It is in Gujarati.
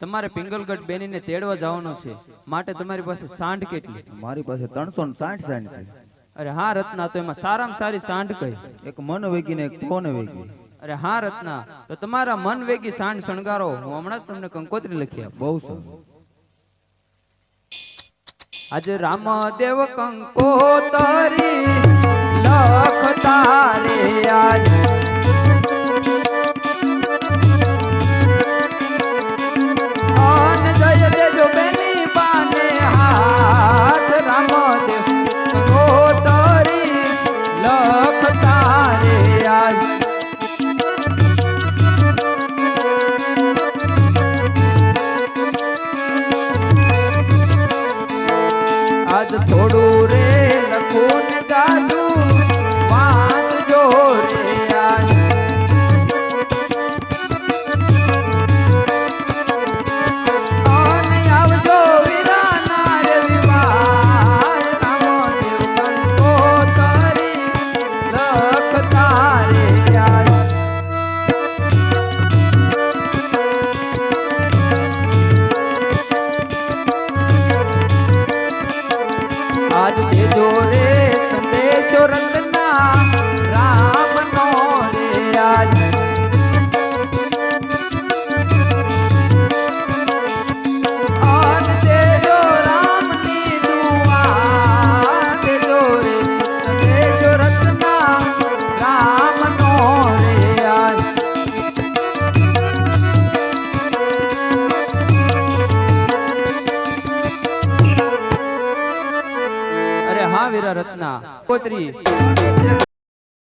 તમારે પિંગલગઢ બેનીને તેડવા જવાનું છે. માટે તમારી પાસે સાંઢ કેટલી? મારી પાસે ત્રણસો સાઠ સાઠ છે. અરે હા રત્ના તો એમાં સારામાં સારી સાંઢ કઈ? એક મન વેગી ને એક કોને વેગી? અરે હા રત્ના તો તમારા મન વેગી સાંઢ શણગારો. હું હમણાં જ તમને કંકોત્રી લખી બહુ સારું આજે રામદેવ કંકોતરી લખતા રે થોડું રે લખું ને આજ હા વીરા રત્ના. કોતરી